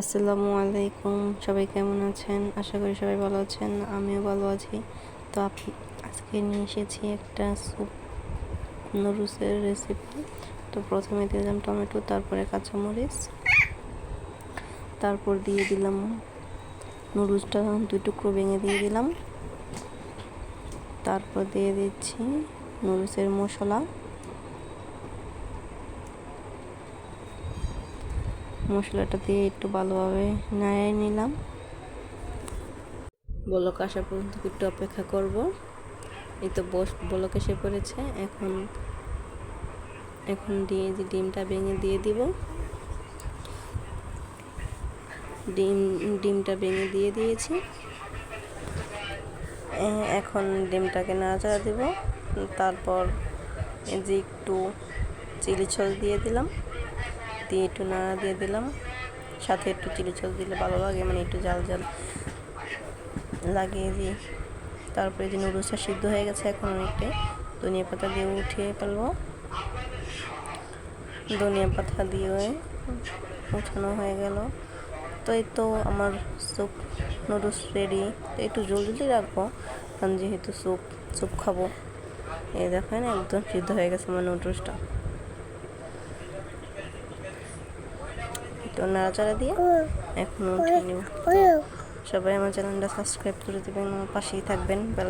আসসালামু আলাইকুম, সবাই কেমন আছেন? আশা করি সবাই ভালো আছেন, আমিও ভালো আছি। তো আপ- আজকে নিয়ে এসেছি একটা স্যুপ নুডলসের রেসিপি তো প্রথমে দিলাম টমেটো, তারপরে কাঁচামরিচ। তারপর দিয়ে দিলাম নুডলসটা, দুই টুকরো ভেঙে দিয়ে দিলাম। তারপর দিয়ে দিচ্ছি নুডলসের মশলা। মশলাটা দিয়ে একটু ভালোভাবে নাড়িয়ে নিলাম। বলক আসা পর্যন্ত একটু অপেক্ষা করব। এই তো বস, বলক এসে পড়েছে। এখন এখন দিয়ে যে ডিমটা ভেঙে দিয়ে দিব। ডিম, ডিমটা ভেঙে দিয়ে দিয়েছি। এখন ডিমটাকে নাড়াচাড়া দেব। তারপর যে একটু চিলি সস দিয়ে দিলাম। দিয়ে একটু নাড়া দিয়ে দিলাম। সাথে একটু চিলি সস দিলে ভালো লাগে মানে একটু জাল জাল লাগিয়ে দিই। তারপরে যে নুডলসটা সিদ্ধ হয়ে গেছে এখন অনেকটাই ধনিয়া পাতা দিয়ে উঠিয়ে ফেলব। ধনিয়া পাতা দিয়ে উঠানো হয়ে গেল। তো এই তো আমার স্যুপ নুডলস রেডি তো একটু জলদি রাখব, কারণ যেহেতু স্যুপ স্যুপ খাব। এই দেখেন একদম সিদ্ধ হয়ে গেছে আমার নুডলসটা একটু নাড়াচাড়া দিয়ে এখন নিব। সবাই আমার চ্যানেলটা সাবস্ক্রাইব করে দেবেন আমার পাশেই থাকবেন। বেলায়